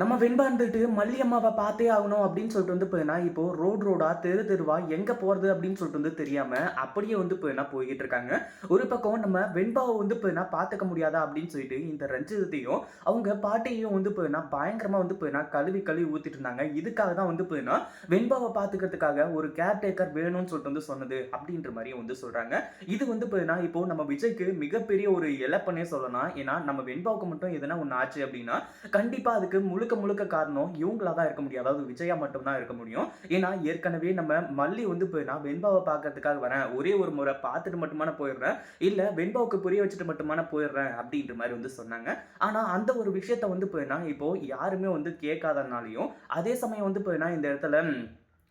நம்ம வெண்பா இருந்துட்டு அம்மாவை பார்த்தே ஆகணும் அப்படின்னு சொல்லிட்டு வந்து போயினா இப்போ ரோட் ரோடா தெரு தெருவா எங்க போறது அப்படின்னு சொல்லிட்டு வந்து தெரியாம அப்படியே வந்து போயினா போய்கிட்டு இருக்காங்க. ஒரு பக்கம் நம்ம வெண்பாவை வந்து போயினா பார்த்துக்க முடியாதா அப்படின்னு சொல்லிட்டு இந்த ரஞ்சிதத்தையும் அவங்க பாட்டையும் வந்து போயினா பயங்கரமா வந்து போயினா கழுவி கழுவி ஊத்திட்டு இருந்தாங்க. இதுக்காக தான் வந்து போயினா வெண்பாவை பார்த்துக்கிறதுக்காக ஒரு கேர்டேக்கர் வேணும்னு சொல்லிட்டு வந்து சொன்னது அப்படின்ற மாதிரியும் வந்து சொல்றாங்க. இது வந்து போயினா இப்போ நம்ம விஜய்க்கு மிகப்பெரிய ஒரு இழப்பனே சொல்லலாம். ஏன்னா நம்ம வெண்பாவுக்கு மட்டும் எதனா ஒன்று ஆச்சு அப்படின்னா கண்டிப்பா அதுக்கு முழு முழுக்க முழுக்க காரணம் இவங்களா தான் இருக்க முடியும். அதாவது விஜயா மட்டும்தான் இருக்க முடியும். ஏன்னா ஏற்கனவே நம்ம மல்லி வந்து போயினா வெண்பாவை பார்க்கறதுக்காக வரேன். ஒரே ஒரு முறை பார்த்துட்டு மட்டுமான போயிடுறேன். இல்லை வெண்பாவுக்கு புரிய வச்சுட்டு மட்டுமான போயிடுறேன் அப்படின்ற மாதிரி வந்து சொன்னாங்க. ஆனால் அந்த ஒரு விஷயத்த வந்து போயினா இப்போ யாருமே வந்து கேட்காதனாலையும் அதே சமயம் வந்து போயினா இந்த இடத்துல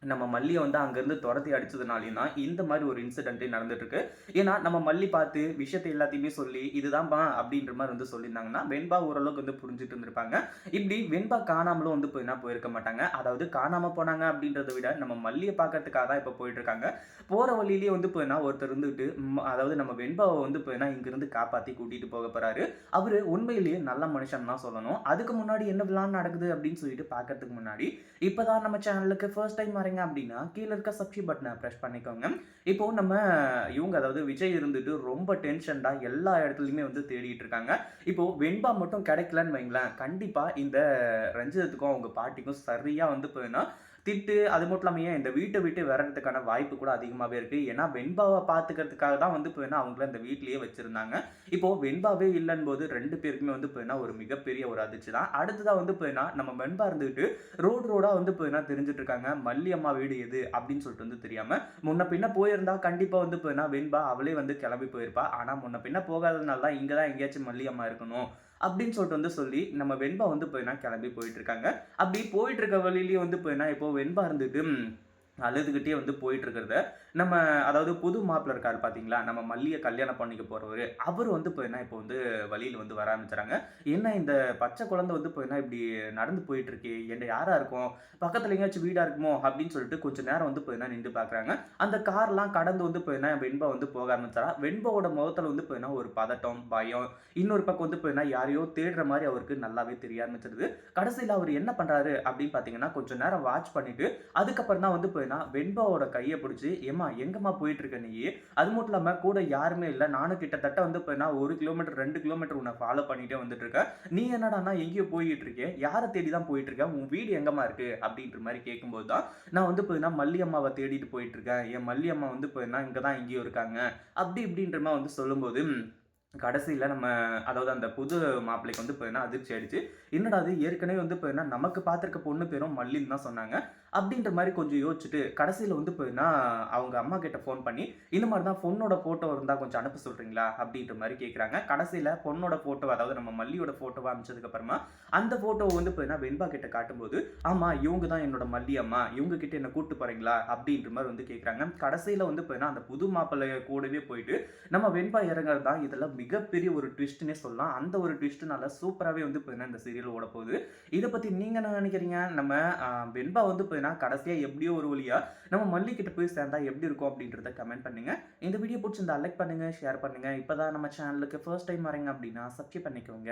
நம்ம மல்லியை வந்து அங்கேருந்து துரத்தி அடிச்சதுனாலையும் தான் இந்த மாதிரி ஒரு இன்சிடென்ட்டே நடந்துட்டுருக்கு. ஏன்னா நம்ம மல்லி பார்த்து விஷயத்தை எல்லாத்தையுமே சொல்லி இதுதான்ப்பா அப்படின்ற மாதிரி வந்து சொல்லியிருந்தாங்கன்னா வெண்பா ஓரளவுக்கு வந்து புரிஞ்சுட்டு இருந்திருப்பாங்க. இப்படி வெண்பா காணாமலும் வந்து போயினா போயிருக்க மாட்டாங்க. அதாவது காணாமல் போனாங்க அப்படின்றத விட நம்ம மல்லியை பார்க்கறதுக்காக தான் இப்போ போயிட்டுருக்காங்க. போகிற வழியிலேயே வந்து போயினா ஒருத்தர் இருந்துட்டு அதாவது நம்ம வெண்பாவை வந்து போயினா இங்கேருந்து காப்பாற்றி கூட்டிகிட்டு போக போகிறாரு அவர் உண்மையிலேயே நல்ல மனுஷன் தான் சொல்லணும். அதுக்கு முன்னாடி என்ன விழா நடக்குது அப்படின்னு சொல்லிட்டு பார்க்கறதுக்கு முன்னாடி இப்போதான் நம்ம சேனலுக்கு ஃபர்ஸ்ட் டைம் வரீங்க அப்படின்னா கீழே இருக்க சப்ஸ்கிரைப் பட்டனை ப்ரெஸ் பண்ணிக்கோங்க. இப்போ நம்ம இவங்க அதாவது விஜய் இருந்துட்டு ரொம்ப டென்ஷன்டா எல்லா இடத்துலையுமே வந்து தேடிட்டு இருக்காங்க. இப்போ வெண்பா மட்டும் கிடைக்கலன்னு வைங்களேன் கண்டிப்பா இந்த ரஞ்சிதத்துக்கும் அவங்க பாட்டிக்கும் சரியா வந்து போயினா திட்டு அது மட்டும் இல்லாமல் ஏன் இந்த வீட்டை விட்டு வரதுக்கான வாய்ப்பு கூட அதிகமாகவே இருக்குது ஏன்னா வெண்பாவை பார்த்துக்கிறதுக்காக தான் வந்து இப்போ வேணால் அவங்கள இந்த வீட்லேயே வச்சுருந்தாங்க. இப்போ வெண்பாவே இல்லைன்னு போது ரெண்டு பேருக்குமே வந்து இப்போ ஒரு மிகப்பெரிய ஒரு அதிர்ச்சி தான். அடுத்ததாக வந்து இப்போ நம்ம வெண்பா இருந்துக்கிட்டு ரோடு ரோடாக வந்து இப்போ தெரிஞ்சுட்டு இருக்காங்க. மல்லி அம்மா வீடு எது? அப்படின்னு சொல்லிட்டு வந்து தெரியாமல் முன்ன பின்ன போயிருந்தா கண்டிப்பாக வந்து போயினா வெண்பா அவளே வந்து கிளம்பி போயிருப்பா. ஆனால் முன்ன பின்ன போகாதனால தான் இங்கே தான் எங்கேயாச்சும் மல்லி அம்மா இருக்கணும். அப்படின்னு சொல்லிட்டு வந்து சொல்லி நம்ம வெண்பா வந்து போயினா கிளம்பி போயிட்டு இருக்காங்க. அப்படி போயிட்டு இருக்க வழியிலேயே வந்து போயினா இப்போ வெண்பா இருந்துட்டு அழுதுகிட்டே வந்து போயிட்டு இருக்கிறத நம்ம அதாவது புது மாப்பிள்ள இருக்காரு பார்த்தீங்களா நம்ம மல்லியை கல்யாணம் பண்ணிக்க போகிறவர் அவர் வந்து போயினா இப்போ வந்து வழியில் வந்து வர ஆரம்பிச்சுறாங்க என்ன இந்த பச்சை குழந்தை வந்து போயினா இப்படி நடந்து போயிட்டு இருக்கே என்ன யாராக இருக்கும் பக்கத்துல எங்கேயாச்சும் வீடா இருக்குமோ அப்படின்னு சொல்லிட்டு கொஞ்சம் நேரம் வந்து போயினா நின்று பார்க்குறாங்க அந்த கார்லாம் கடந்து வந்து போயினா வெண்பா வந்து போக ஆரம்பிச்சாரா? வெண்பாவோட முகத்தில் வந்து போயினா ஒரு பதட்டம் பயம் இன்னொரு பக்கம் வந்து போயினா யாரையோ தேடுற மாதிரி அவருக்கு நல்லாவே தெரிய ஆரம்பிச்சிருது. கடைசியில் அவர் என்ன பண்ணுறாரு அப்படின்னு பார்த்தீங்கன்னா கொஞ்சம் நேரம் வாட்ச் பண்ணிட்டு அதுக்கப்புறம் தான் வந்து பார்த்தீங்கன்னா வெண்பாவோட கையை பிடிச்சி ஏமா எங்கம்மா போயிட்டு இருக்க நீ? அது மட்டும் இல்லாமல் கூட யாருமே இல்லை. நானும் கிட்டத்தட்ட வந்து இப்போ நான் ஒரு கிலோமீட்டர் ரெண்டு கிலோமீட்டர் உன்னை ஃபாலோ பண்ணிட்டே வந்துட்டு இருக்கேன் நீ என்னடான்னா எங்கேயோ போயிட்டு இருக்கேன் யாரை தேடி தான் போயிட்டு இருக்கேன் உன் வீடு எங்கம்மா இருக்கு? அப்படின்ற மாதிரி கேட்கும்போது தான் நான் வந்து போய்னா மல்லி அம்மாவை தேடிட்டு போயிட்டு இருக்கேன் என் மல்லி அம்மா வந்து போயினா இங்கே தான் எங்கேயோ இருக்காங்க. அப்படி இப்படின்ற மாதிரி வந்து சொல்லும்போது கடைசியில் நம்ம அதாவது அந்த புது மாப்பிள்ளைக்கு வந்து பார்த்தீங்கன்னா அதிர்ச்சி ஆயிடுச்சு. என்னடா அது ஏற்கனவே வந்து பார்த்தீங்கன்னா நமக்கு பார்த்துருக்க பொண்ணு பேரும் மல்லின்னு தான் சொன்னாங்க. அப்படின்ற மாதிரி கொஞ்சம் யோசிச்சுட்டு கடைசியில் வந்து பார்த்தீங்கன்னா அவங்க அம்மா கிட்ட ஃபோன் பண்ணி இந்த மாதிரி தான் பொண்ணோட ஃபோட்டோ இருந்தால் கொஞ்சம் அனுப்ப சொல்கிறீங்களா அப்படின்ற மாதிரி கேட்குறாங்க கடைசியில் பொண்ணோட ஃபோட்டோ அதாவது நம்ம மல்லியோட ஃபோட்டோவை அனுப்பிச்சதுக்கப்புறமா அந்த ஃபோட்டோவை வந்து பார்த்தீங்கன்னா வெண்பா கிட்ட காட்டும்போது ஆமாம் இவங்க தான் என்னோட மல்லி அம்மா இவங்க கிட்ட என்ன கூப்பிட்டு போகிறீங்களா அப்படின்ற மாதிரி வந்து கேட்குறாங்க கடைசியில் வந்து பார்த்தீங்கன்னா அந்த புது மாப்பிள்ளைய கூடவே போயிட்டு நம்ம வெண்பா இறங்குறது தான் இதில் மிகப்பெரிய ஒரு ட்விஸ்ட்னே சொல்லலாம். அந்த ஒரு ட்விஸ்ட்னால சூப்பராகவே வந்து பார்த்தீங்கன்னா இந்த சீரியல் ஓட போகுது. இதை பற்றி நீங்கள் என்ன நினைக்கிறீங்க? நம்ம வெண்பா வந்து பார்த்தீங்கன்னா கடைசியாக எப்படியோ ஒரு வழியாக நம்ம மல்லிக்கிட்ட போய் சேர்ந்தா எப்படி இருக்கும் அப்படின்றத கமெண்ட் பண்ணுங்கள் இந்த வீடியோ பிடிச்சிருந்தா லைக் பண்ணுங்கள் ஷேர் பண்ணுங்கள் இப்போ தான் நம்ம சேனலுக்கு ஃபர்ஸ்ட் டைம் வரீங்க அப்படின்னா சப்ஸ்கிரைப் பண்ணிக்கோங்க.